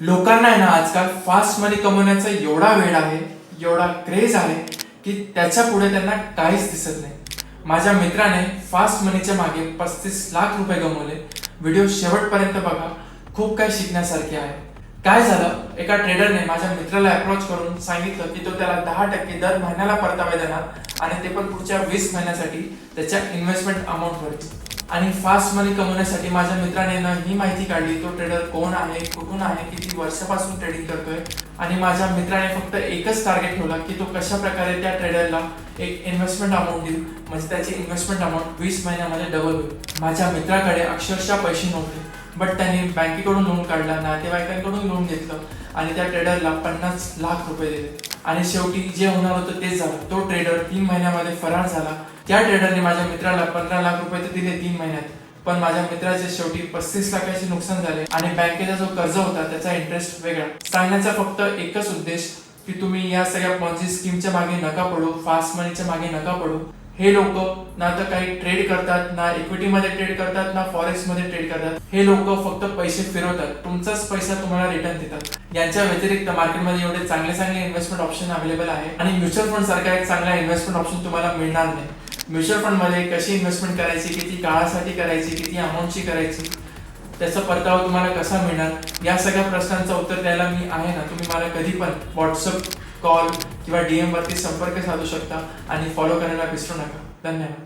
लोकांना आहे ना आजकाल फास्ट मनी कमवण्याचा एवढा वेळ आहे एवढा क्रेज आहे की त्याच्या पुढे त्यांना काहीच दिसत नाही. माझ्या मित्राने फास्ट मनीच्या मागे पस्तीस लाख रुपये गमवले व्हिडिओ शेवटपर्यंत बघा खूप काही शिकण्यासारखे आहे. काय झालं? एका ट्रेडरने माझ्या मित्राला अप्रोच करून सांगितलं की तो त्याला दहा टक्के दर महिन्याला परतावे देणार आणि ते पण पुढच्या वीस महिन्यासाठी त्याच्या इन्व्हेस्टमेंट अमाऊंटवरती आणि फास्ट मनी कमवण्यासाठी माझ्या मित्राने ना ही माहिती काढली तो ट्रेडर कोण आहे कुठून आहे किती वर्षापासून ट्रेडिंग करतोय आणि माझ्या मित्राने फक्त एकच टार्गेट ठेवला की तो कशा प्रकारे त्या ट्रेडरला एक इन्व्हेस्टमेंट अमाऊंट देईल. म्हणजे त्याची इन्व्हेस्टमेंट अमाऊंट वीस महिन्यामध्ये डबल होईल. माझ्या मित्राकडे अक्षरशः पैसे नव्हते बट त्यांनी बँकेकडून लोन काढला नातेवाईकांकडून लोन घेतलं आणि त्या ट्रेडरला पन्नास लाख रुपये दिले. आणि शेवटी जे होणार होतं तेच झालं. तो ट्रेडर तीन महिन्यामध्ये फरार झाला. त्या ट्रेडरने माझ्या मित्राला पंधरा लाख रुपये तर दिले तीन महिन्यात. पण माझ्या मित्राचे शेवटी पस्तीस लाखाचे नुकसान झाले आणि बँकेचा जो कर्ज होता त्याचा इंटरेस्ट वेगळा. सांगण्याचा फक्त एकच उद्देश की तुम्ही या सगळ्या पॉन्झी स्कीमच्या मागे नका पडू फास्ट मनीच्या मागे नका पडू. हे लोक ना तर काही ट्रेड करतात ना इक्विटी मध्ये ट्रेड करतात ना फॉरेक्समध्ये ट्रेड करतात. हे लोक फक्त पैसे फिरवतात. तुमचाच पैसा तुम्हाला रिटर्न देतात. यांच्या व्यतिरिक्त मार्केटमध्ये एवढे चांगले चांगले इन्व्हेस्टमेंट ऑप्शन अवेलेबल आहे. आणि म्युच्युअल फंड सारखा एक चांगला इन्व्हेस्टमेंट ऑप्शन तुम्हाला मिळणार नाही. म्युच्युअल फंडमध्ये कशी इन्व्हेस्टमेंट करायची किती काळासाठी करायची किती अमाऊंटची करायची त्याचा परतावा तुम्हाला कसा मिळणार? या सगळ्या प्रश्नांचं उत्तर द्यायला मी आहे ना. तुम्ही मला कधी पण व्हॉट्सअप कॉल किंवा डीएम वरती संपर्क साधू शकता आणि फॉलो करायला विसरू नका. धन्यवाद.